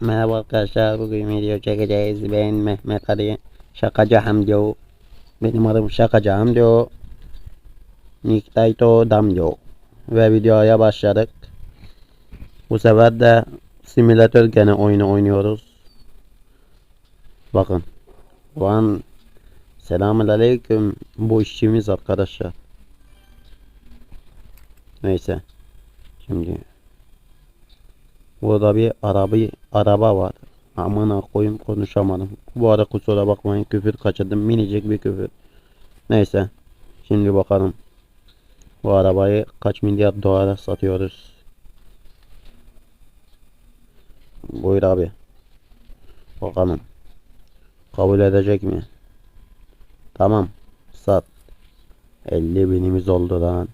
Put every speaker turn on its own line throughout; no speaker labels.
Merhaba arkadaşlar bugün video çekeceğiz. Ben Mehmet Ali Şakacı Hamdio Benim adım Şakacı Hamdio Niktaito Damdio Ve videoya başladık. Bu sefer de simülatör gene oyunu oynuyoruz. Bakın. Bu an Selamun Aleyküm Bu işçimiz arkadaşlar. Neyse Şimdi Burada bir araba araba var. Aman koyayım konuşamadım. Bu arada kusura bakmayın küfür kaçırdım. Minicik bir küfür. Neyse. Şimdi bakalım. Bu arabayı kaç milyar dolara satıyoruz. Buyur abi. Bakalım. Kabul edecek mi? Tamam. Sat. 50 binimiz oldu lan.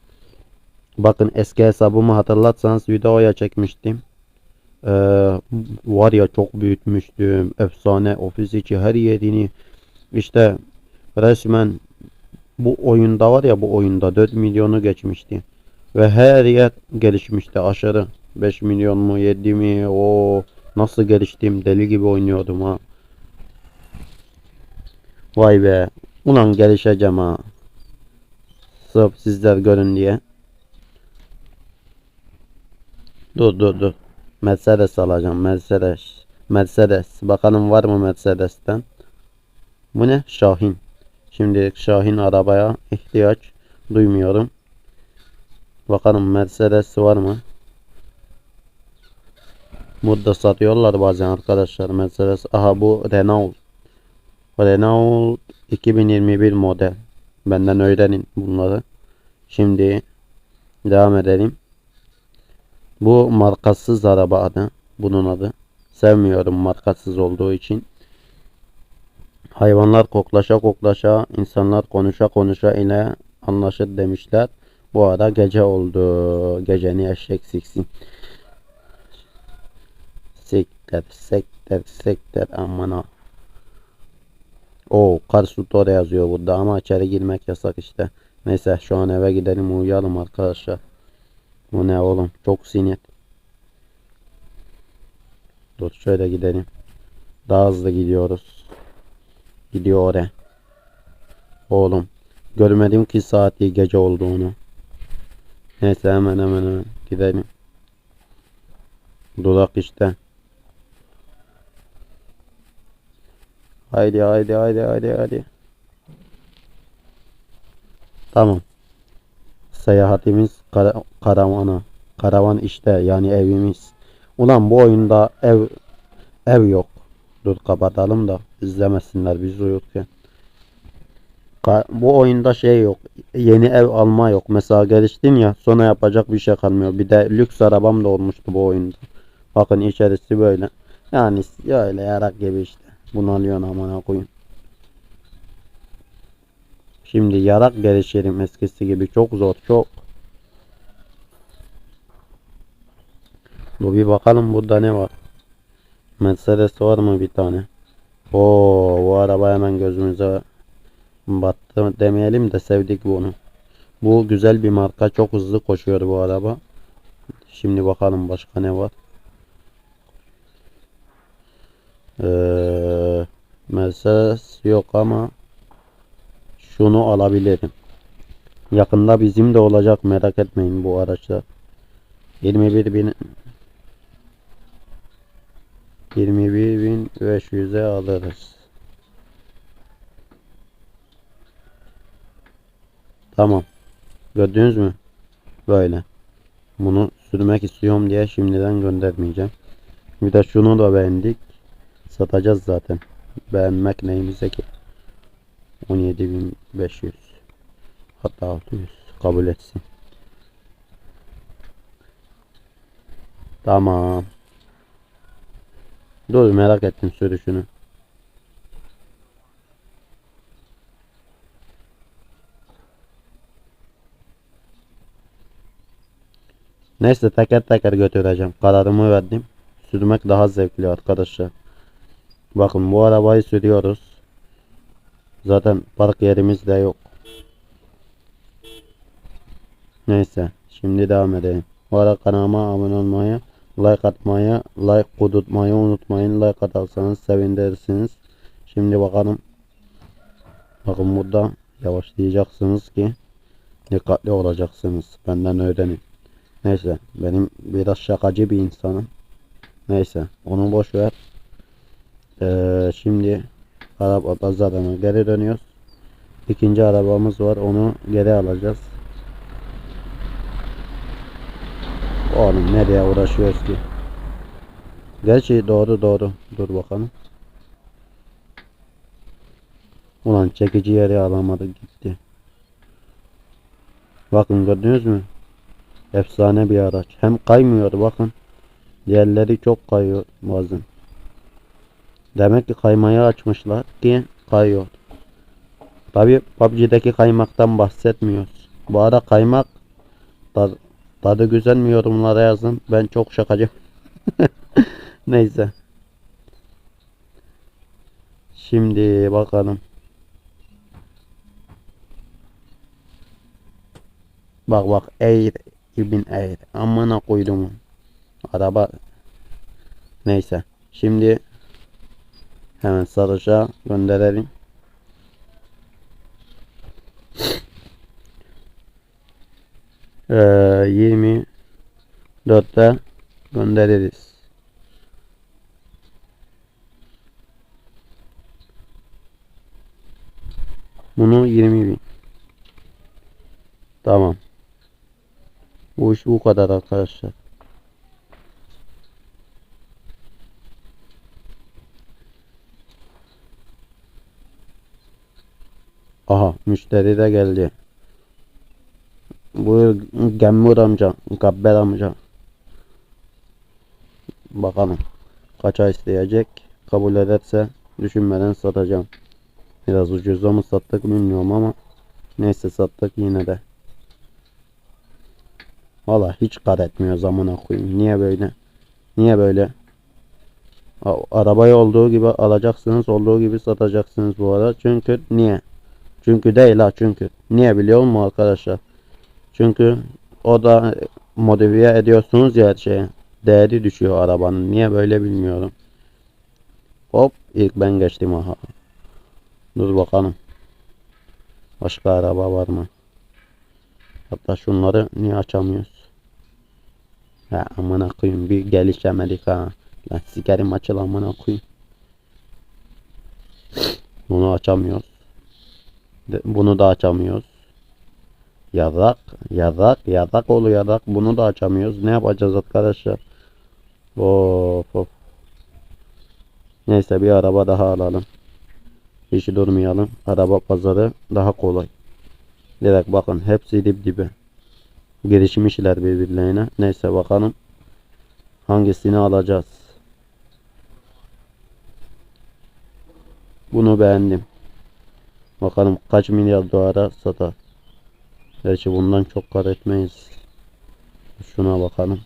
Bakın eski hesabımı hatırlatsanız videoya çekmiştim. Ee, var ya çok büyütmüştüm. Efsane ofis içi her yerini işte resmen bu oyunda var ya bu oyunda 4 milyonu geçmişti. Ve her yer gelişmişti aşırı. 5 milyon mu 7 mi o nasıl geliştim deli gibi oynuyordum ha. Vay be. Ulan gelişeceğim ha. Sırf sizler görün diye. Dur dur dur. Mercedes alacağım. Mercedes. Mercedes. Bakalım var mı Mercedes'ten? Bu ne? Şahin. Şimdi Şahin arabaya ihtiyaç duymuyorum. Bakalım Mercedes var mı? Burada satıyorlar bazen arkadaşlar Mercedes. Aha bu Renault. Renault 2021 model. Benden öğrenin bunları. Şimdi devam edelim. Bu markasız araba adı. Bunun adı. Sevmiyorum markasız olduğu için. Hayvanlar koklaşa koklaşa, insanlar konuşa konuşa ile anlaşır demişler. Bu ara gece oldu. Geceni eşek siksin. Siktir, sektir, sektir amına. O Karsutor yazıyor burada ama içeri girmek yasak işte. Neyse şu an eve gidelim uyuyalım arkadaşlar. Bu ne oğlum? Çok sinir. Dur şöyle gidelim. Daha hızlı gidiyoruz. Gidiyor oraya. Oğlum. Görmedim ki saati gece olduğunu. Neyse hemen hemen hemen gidelim. Durak işte. Haydi haydi haydi haydi haydi. Tamam. Seyahatimiz kara, karavana. Karavan işte yani evimiz. Ulan bu oyunda ev ev yok. Dur kapatalım da izlemesinler biz uyurken. Ka bu oyunda şey yok. Yeni ev alma yok. Mesela geliştin ya sonra yapacak bir şey kalmıyor. Bir de lüks arabam da olmuştu bu oyunda. Bakın içerisi böyle. Yani öyle yarak gibi işte. Bunu alıyorsun amına koyun. Şimdi yarak gelişelim eskisi gibi çok zor çok. Bu bir bakalım burada ne var. Mercedes var mı bir tane? Oo bu araba hemen gözümüze battı demeyelim de sevdik bunu. Bu güzel bir marka çok hızlı koşuyor bu araba. Şimdi bakalım başka ne var. Ee, Mercedes yok ama şunu alabilirim. Yakında bizim de olacak merak etmeyin bu araçlar. 21 bin 21.500'e alırız. Tamam. Gördünüz mü? Böyle. Bunu sürmek istiyorum diye şimdiden göndermeyeceğim. Bir de şunu da beğendik. Satacağız zaten. Beğenmek neyimize ki? 17.500 hatta 600 kabul etsin. Tamam. Dur merak ettim sürüşünü. Neyse teker teker götüreceğim. Kararımı verdim. Sürmek daha zevkli arkadaşlar. Bakın bu arabayı sürüyoruz. Zaten park yerimiz de yok. Neyse. Şimdi devam edelim. Bu arada kanalıma abone olmayı, like atmayı, like kudurtmayı unutmayın. Like atarsanız sevinirsiniz. Şimdi bakalım. Bakın burada yavaşlayacaksınız ki dikkatli olacaksınız. Benden öğrenin. Neyse benim biraz şakacı bir insanım. Neyse onu boş ver. Ee, şimdi araba pazarına geri dönüyoruz. İkinci arabamız var onu geri alacağız. Oğlum nereye uğraşıyoruz ki? Gerçi doğru doğru. Dur bakalım. Ulan çekici yeri alamadık gitti. Bakın gördünüz mü? Efsane bir araç. Hem kaymıyor bakın. Diğerleri çok kayıyor bazen. Demek ki kaymayı açmışlar ki kayıyor. Tabi PUBG'deki kaymaktan bahsetmiyoruz. Bu ara kaymak tad- tadı güzel mi yorumlara yazın. Ben çok şakacı. Neyse. Şimdi bakalım. Bak bak eğir ibn eğir. Amına koydum. Araba neyse. Şimdi hemen sarışa gönderelim. Ee, 24'te göndeririz. Bunu 20 bin. Tamam. Bu iş bu kadar arkadaşlar. Müşteri de geldi. Buyur Gemmur amca, Gabber amca. Bakalım kaça isteyecek. Kabul ederse düşünmeden satacağım. Biraz ucuza mı sattık bilmiyorum ama neyse sattık yine de. Valla hiç kar etmiyor zamana koyayım. Niye böyle? Niye böyle? Arabayı olduğu gibi alacaksınız, olduğu gibi satacaksınız bu arada. Çünkü niye? Çünkü değil ha çünkü. Niye biliyor musun arkadaşlar? Çünkü o da modifiye ediyorsunuz ya her. Değeri düşüyor arabanın. Niye böyle bilmiyorum. Hop ilk ben geçtim aha. Dur bakalım. Başka araba var mı? Hatta şunları niye açamıyoruz? Ha amına koyayım bir gelişemedik ha. Lan sikerim açıl amına koyayım. Bunu açamıyoruz. Bunu da açamıyoruz. Yazak, yazak, yazak olu yazak. Bunu da açamıyoruz. Ne yapacağız arkadaşlar? Of of. Neyse bir araba daha alalım. Hiç durmayalım. Araba pazarı daha kolay. Direkt bakın hepsi dip dibe. Girişmişler birbirlerine. Neyse bakalım. Hangisini alacağız? Bunu beğendim. Bakalım kaç milyar dolara satar. Gerçi bundan çok kar etmeyiz. Şuna bakalım.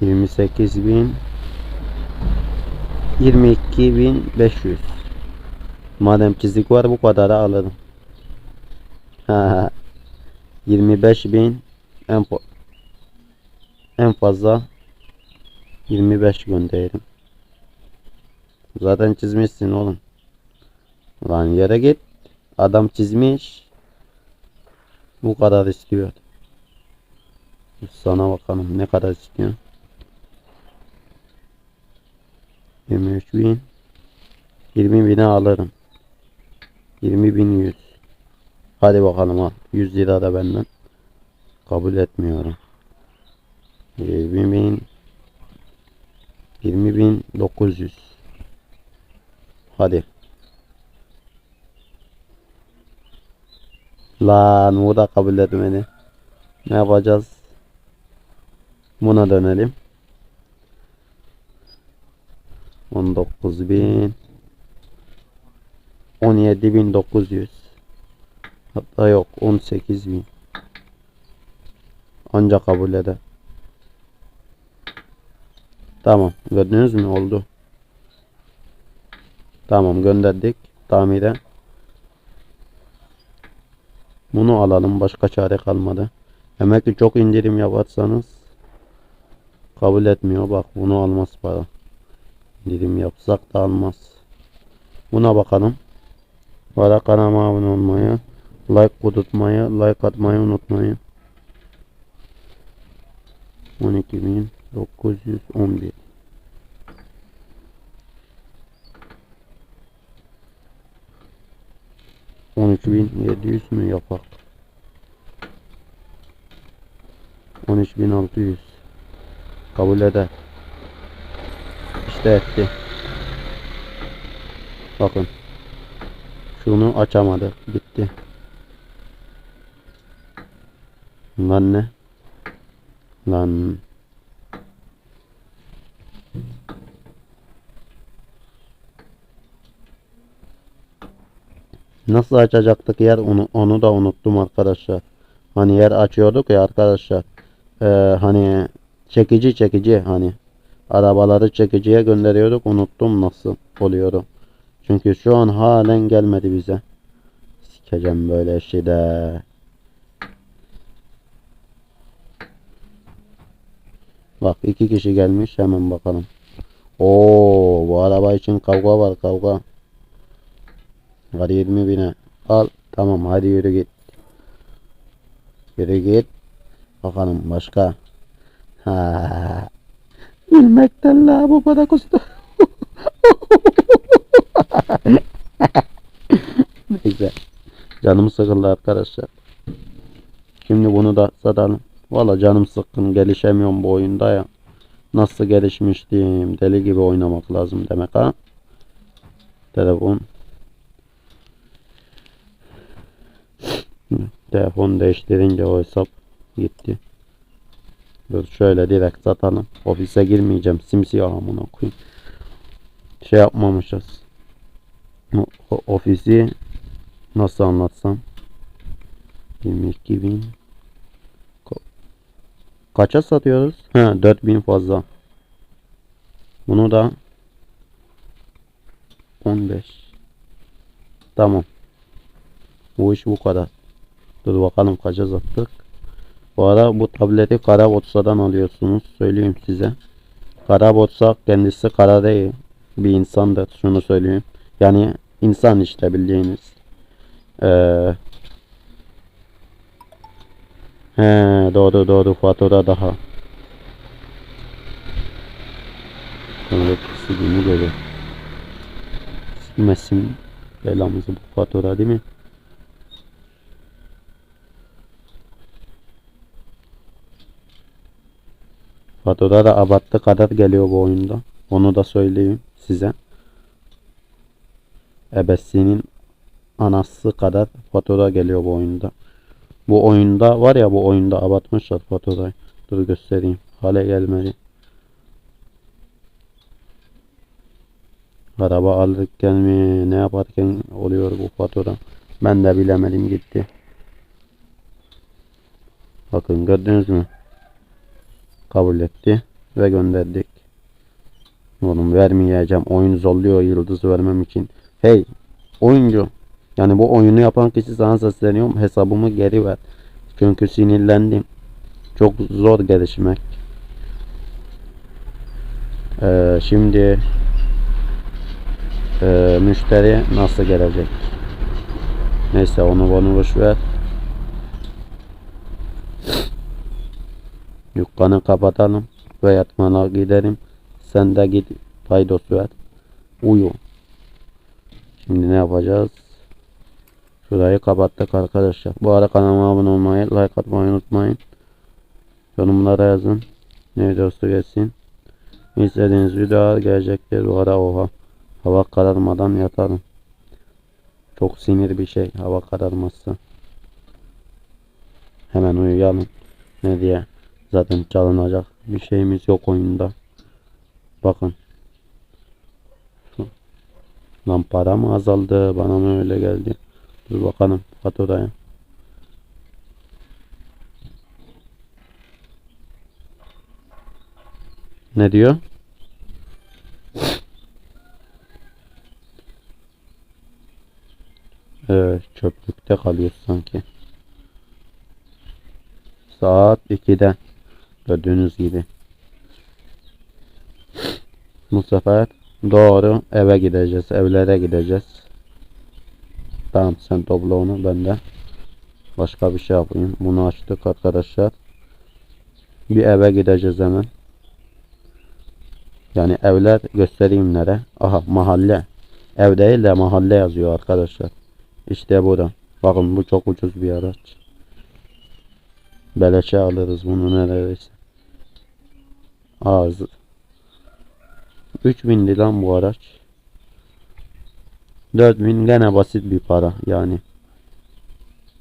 28 bin 22 bin 500 Madem çizik var bu kadar alırım. Ha, 25 bin en, en fazla 25 gönderirim. Zaten çizmişsin oğlum. Lan yere git. Adam çizmiş. Bu kadar istiyor. Sana bakalım ne kadar istiyor. 23 bin. 20 bine alırım. 20 bin 100. Hadi bakalım al. 100 lira da benden. Kabul etmiyorum. 20 bin. 20 bin 900. Hadi. Lan bu da kabul etmedi. Ne yapacağız? Buna dönelim. 19 bin. 17.900 Hatta yok 18.000 Ancak kabul eder. Tamam gördünüz mü oldu. Tamam gönderdik tamire. Bunu alalım. Başka çare kalmadı. Demek ki çok indirim yaparsanız kabul etmiyor. Bak bunu almaz para. İndirim yapsak da almaz. Buna bakalım. Para kanalıma abone olmayı, like kudurtmayı, like atmayı unutmayın. 12.911 13.700 mü yapak? 13.600 Kabul eder. İşte etti. Bakın. Şunu açamadı. Gitti. Lan ne? Lan. Nasıl açacaktık yer onu, onu da unuttum arkadaşlar. Hani yer açıyorduk ya arkadaşlar. Ee, hani çekici çekici hani arabaları çekiciye gönderiyorduk. Unuttum nasıl oluyordu. Çünkü şu an halen gelmedi bize. Sikeceğim böyle işi de. Bak iki kişi gelmiş hemen bakalım. Oo bu araba için kavga var kavga. Var 20 bine. Al tamam hadi yürü git. Yürü git. Bakalım başka. Ha. Gülmekten la bu para kustu. Neyse. Canım sıkıldı arkadaşlar. Şimdi bunu da satalım. Valla canım sıkkın. Gelişemiyorum bu oyunda ya. Nasıl gelişmiştim. Deli gibi oynamak lazım demek ha. Telefon. Telefon değiştirince o hesap gitti. Dur şöyle direkt satalım. Ofise girmeyeceğim. Simsiyah amına koyayım. Şey yapmamışız. O- o- ofisi nasıl anlatsam? 22 bin. Ka- Kaça satıyoruz? He 4000 fazla. Bunu da 15. Tamam. Bu iş bu kadar. Dur bakalım kaça sattık. Bu ara bu tableti Karabotsa'dan alıyorsunuz. Söyleyeyim size. Karabotsa kendisi kara değil. Bir insandır. Şunu söyleyeyim. Yani insan işte bildiğiniz. Ee, he, doğru doğru fatura daha. Evet silimi böyle. Silmesin belamızı bu fatura değil mi? Fatura da abarttı kadar geliyor bu oyunda. Onu da söyleyeyim size. Ebesinin anası kadar fatura geliyor bu oyunda. Bu oyunda var ya bu oyunda abartmışlar faturayı. Dur göstereyim. Hale gelmedi. Araba alırken mi ne yaparken oluyor bu fatura. Ben de bilemedim gitti. Bakın gördünüz mü? Kabul etti ve gönderdik. Oğlum vermeyeceğim. Oyun zorluyor yıldız vermem için. Hey oyuncu. Yani bu oyunu yapan kişi sana sesleniyorum. Hesabımı geri ver. Çünkü sinirlendim. Çok zor gelişmek. Ee, şimdi ee, müşteri nasıl gelecek? Neyse onu bana boş ver. Dükkanı kapatalım ve yatmana gidelim. Sen de git paydos ver. Uyu. Şimdi ne yapacağız? Şurayı kapattık arkadaşlar. Bu arada kanalıma abone olmayı, like atmayı unutmayın. Yorumlara yazın. Ne videosu gelsin. İstediğiniz video gelecektir. Bu ara oha. Hava kararmadan yatalım. Çok sinir bir şey hava kararması. Hemen uyuyalım. Ne diye? Zaten çalınacak bir şeyimiz yok oyunda. Bakın. Lan para mı azaldı? Bana mı öyle geldi? Dur bakalım faturaya. Ne diyor? Evet, çöplükte kalıyor sanki. Saat 2'de. Gördüğünüz gibi. Bu sefer doğru eve gideceğiz. Evlere gideceğiz. Tamam sen topla onu ben de başka bir şey yapayım. Bunu açtık arkadaşlar. Bir eve gideceğiz hemen. Yani evler göstereyim nere. Aha mahalle. Ev değil de mahalle yazıyor arkadaşlar. İşte burada. Bakın bu çok ucuz bir araç. Beleşe alırız bunu neredeyse. Az. 3000 lan bu araç. 4000 gene basit bir para yani.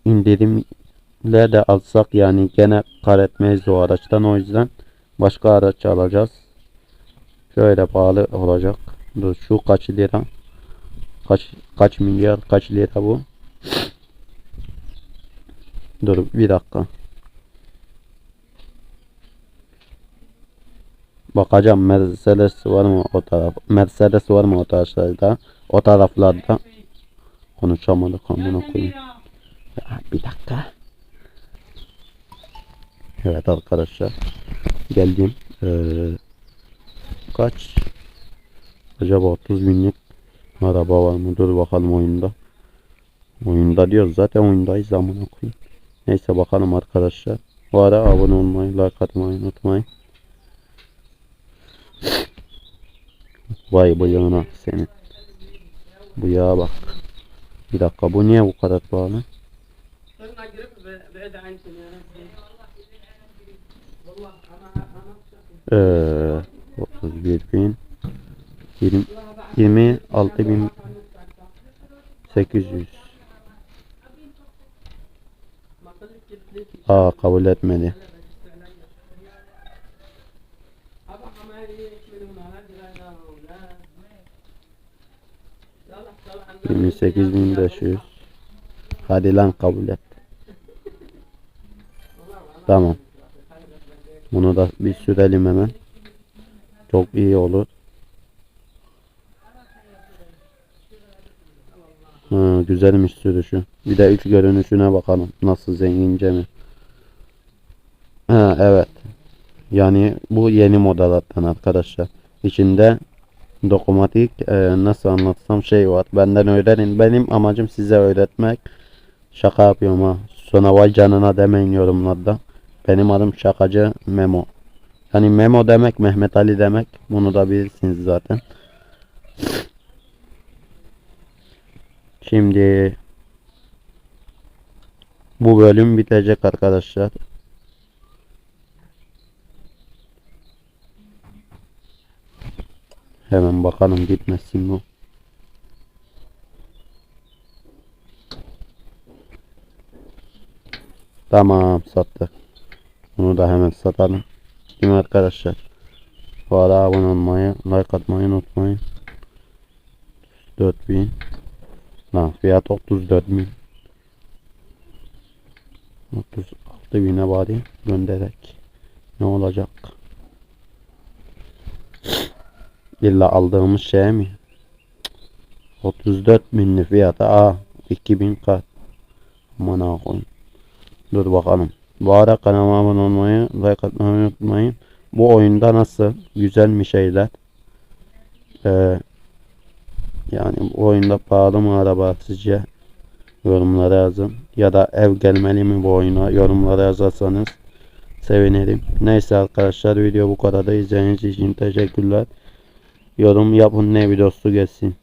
İndirimle de alsak yani gene kar etmeyiz o araçtan o yüzden başka araç alacağız. Şöyle pahalı olacak. Dur şu kaç lira? Kaç kaç milyar kaç lira bu? Dur bir dakika. Bakacağım Mercedes var mı o taraf? Mercedes var mı o taraflarda? O taraflarda. Konuşamadık amına koyayım. Ya, bir dakika. Evet arkadaşlar. Geldim. Ee, kaç? Acaba 30 binlik araba var mı? Dur bakalım oyunda. Oyunda diyoruz zaten oyundayız amına koyayım. Neyse bakalım arkadaşlar. Bu ara abone olmayı, like atmayı unutmayın. Vay bıyığına seni. Bıyığa bak. Bir dakika bu niye bu kadar pahalı? Ee, 31 bin 20, 26 bin 800 Aa kabul etmedi. 28500 Hadi lan kabul et. Tamam. Bunu da bir sürelim hemen. Çok iyi olur. Ha, güzelmiş sürüşü. Bir de üç görünüşüne bakalım. Nasıl zengince mi? Ha, evet. Yani bu yeni modellerden arkadaşlar. İçinde dokunmatik e, nasıl anlatsam şey var. Benden öğrenin. Benim amacım size öğretmek. Şaka yapıyorum ha. Sonra vay canına demeyin yorumlarda. Benim adım şakacı Memo. Yani Memo demek Mehmet Ali demek. Bunu da bilirsiniz zaten. Şimdi bu bölüm bitecek arkadaşlar. Hemen bakalım gitmesin bu. Tamam sattık. Bunu da hemen satalım. Değil mi arkadaşlar? Bu arada abone olmayı, like atmayı unutmayın. 4000 Lan fiyat 34000 36 bine bari gönderek. Ne olacak? İlla aldığımız şey mi? 34 binli fiyata. Aa 2000 kat. Aman koyayım. Dur bakalım. Bu ara kanalıma abone olmayı, like atmayı unutmayın. Bu oyunda nasıl? Güzel mi şeyler? Ee, yani bu oyunda pahalı mı araba sizce? Yorumlara yazın. Ya da ev gelmeli mi bu oyuna? Yorumlara yazarsanız sevinirim. Neyse arkadaşlar video bu kadar da izlediğiniz için teşekkürler. Yorum yapın ne videosu gelsin.